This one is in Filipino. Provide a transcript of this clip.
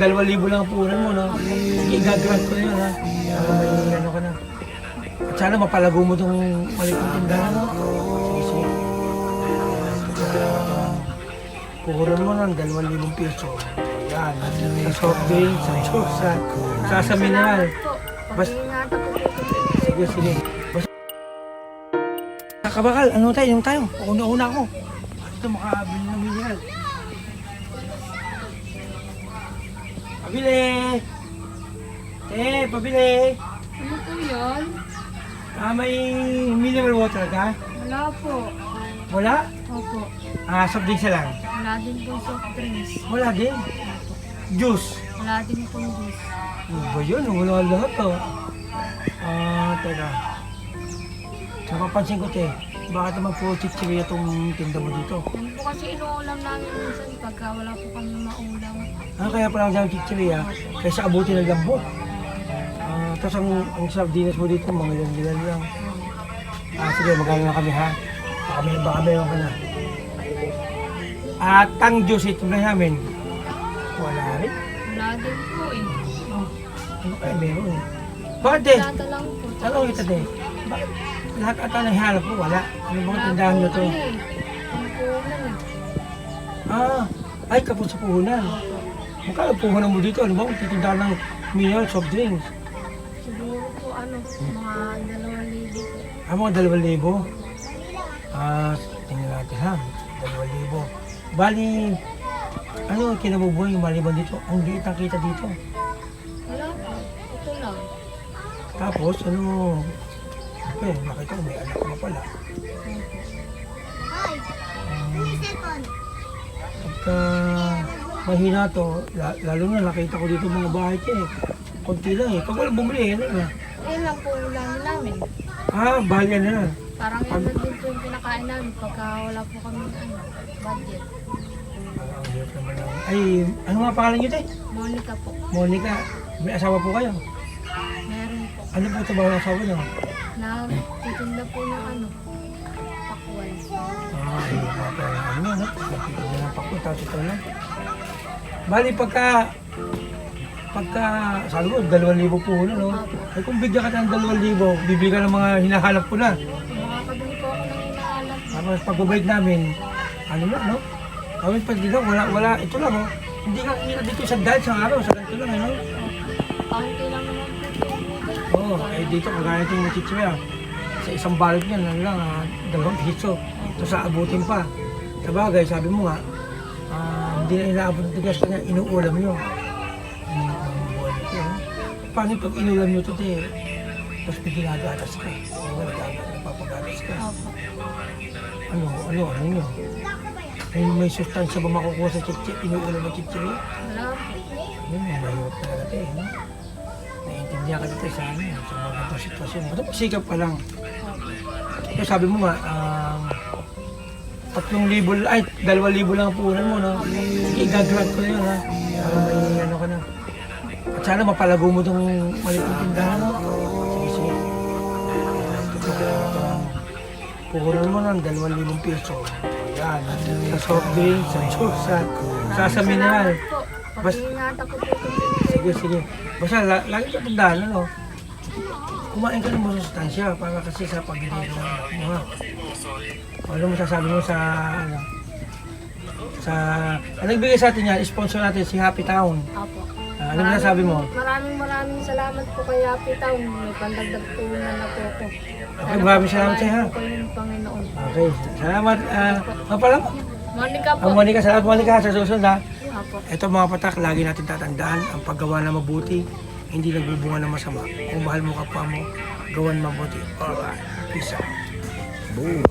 Dalawang libo lang ang puhunan mo, no? Igagrant ko na yun, ha? Para ano ka na. At sana mapalago mo itong maliit na tindahan, no? Sige, sige. Puhunan mo ng dalawang libong piso. Yan. Sa soft drink, sa juice, sa, sa, sa mineral. Bas-. Sige, sige. Basta... Kabakal, ano tayo? Yung tayo. Una-una ako. Ito makabili ng mineral. Pabili! Eh, pabili! Ano po yun? Ah, may mineral water ka? Wala po. Wala? Opo. Ah, soft drinks na lang. Wala din po soft drinks. Wala din. Juice. Wala din po juice. Ano ba yun? Wala lahat to. Ah, teka. Napapansin ko, te. Bakit naman po chichirya itong tinda mo dito? Yan po kasi inuulam namin minsan pagka wala po kami maulam. Ah, kaya pala ang chichirya, kaysa abuti ng lambot. Ah, tapos ang, ang sardinas mo dito, mga ilan lang. Ah, sige, magkano na kami ha? Baka may, baka meron ka na. At ang juice ito na namin. Wala rin. Wala din po eh. Oh, ano kaya meron? Bakit eh? Data lang po. Tanong kita din. Bakit lahat ata ng hanap mo wala? Ano bang tindahan nyo to? Ah, ay kapos sa puhunan. Magkano puhunan mo dito? Ano ba titindahan ng mineral soft drinks? Siguro po ano, mga dalawang libo po. Ah, mga dalawang libo. Ah, tingnan natin ha. Dalawang libo. Bali, ano ang kinabubuhay yung maliban dito? Ang liit ang kita dito. Wala po. Ito lang. Tapos, ano, eh, nakita ko may anak mo pala. Um, pagka mahina to, la- lalo na nakita ko dito mga bahay ko eh. Konti lang eh. Pag walang bumili, ano na. Ayun lang po ulam namin. Ah, bahal yan na. Parang yun lang din po yung kinakain namin pagka wala po kami ano, budget. Ah, lang. Ay, ano nga pangalan niyo te? Monica po. Monica, may asawa po kayo. Meron po. Ano po ito ba ang asawa niyo? Nagtitinda po ng ano, pakwan. Ah, pala, ano no? Nakikita na ng pakunta, ito na. Bali, pagka, pagka, sabi mo, dalawang libo po na, no? Ay, kung bigyan ka ng dalawang libo, bibili ka ng mga hinahanap ko na. Makakabili po ako ng inaalam. Tapos pagbabalik namin, ano na, no? Kami pag dito, wala, wala, ito lang, oh. Hindi ka kita dito sa dahil sa araw, sa ganito lang, ano? Kaunti lang naman po. Oh, eh dito, kagaya ito yung. Sa isang balot niyan, ano lang, ah, dalawang piso. Tapos aabutin pa. Sa bagay, sabi mo nga, ah, hindi na inaabot ng tigas kanya, inuulam nyo. Ano ang buhay nito, eh? Paano pag inulam nyo ito, te? Tapos may ginagatas ka. Ba, nagagat, napapagatas ka. Opo. Ano, ano, ano nyo? May, may sustansya ba makukuha sa chichi, inuulam ng chichiri? Wala po. Yun, mahirap talaga ito, eh, no? Naiintindihan ka dito sa ano, sa mga ganitong sitwasyon. Ito, sikap ka lang. Kaya sabi mo nga, um, tatlong libo, ay, dalawang libo lang ang puhunan mo, no? Igagrant ko na yun, ha? Para may ano ka na. At sana mapalago mo itong maliit na tindahan, no? Sige, mo ng dalawang libong piso. Yan. Sa soft drink, sa juice, sa, sa, sa mineral. Salamat po. Bas- Pag-ingatan ko po ito. Sige, sige. Basta la, lagi ka tandaan, ano? Kumain ka ng masustansya para kasi sa anak mo, ha? Ano mo sasabi mo sa, ano, sa, ang nagbigay sa atin yan, sponsor natin si Happy Town. Opo. Ah, ano mo sasabi mo? Maraming maraming salamat po kay Happy Town. May pandagdag tulong na po ako. Okay, maraming salamat sa'yo, ha? po yung Panginoon. Okay, salamat. Ah, uh, Monica po. ang Monica, salamat Monica sa susunod, ha? Opo. Ito mga patak, lagi natin tatandaan, ang paggawa na mabuti, hindi nagbubunga ng masama. Kung mahal mo kapwa mo, gawan mabuti. Alright, peace out. Boom.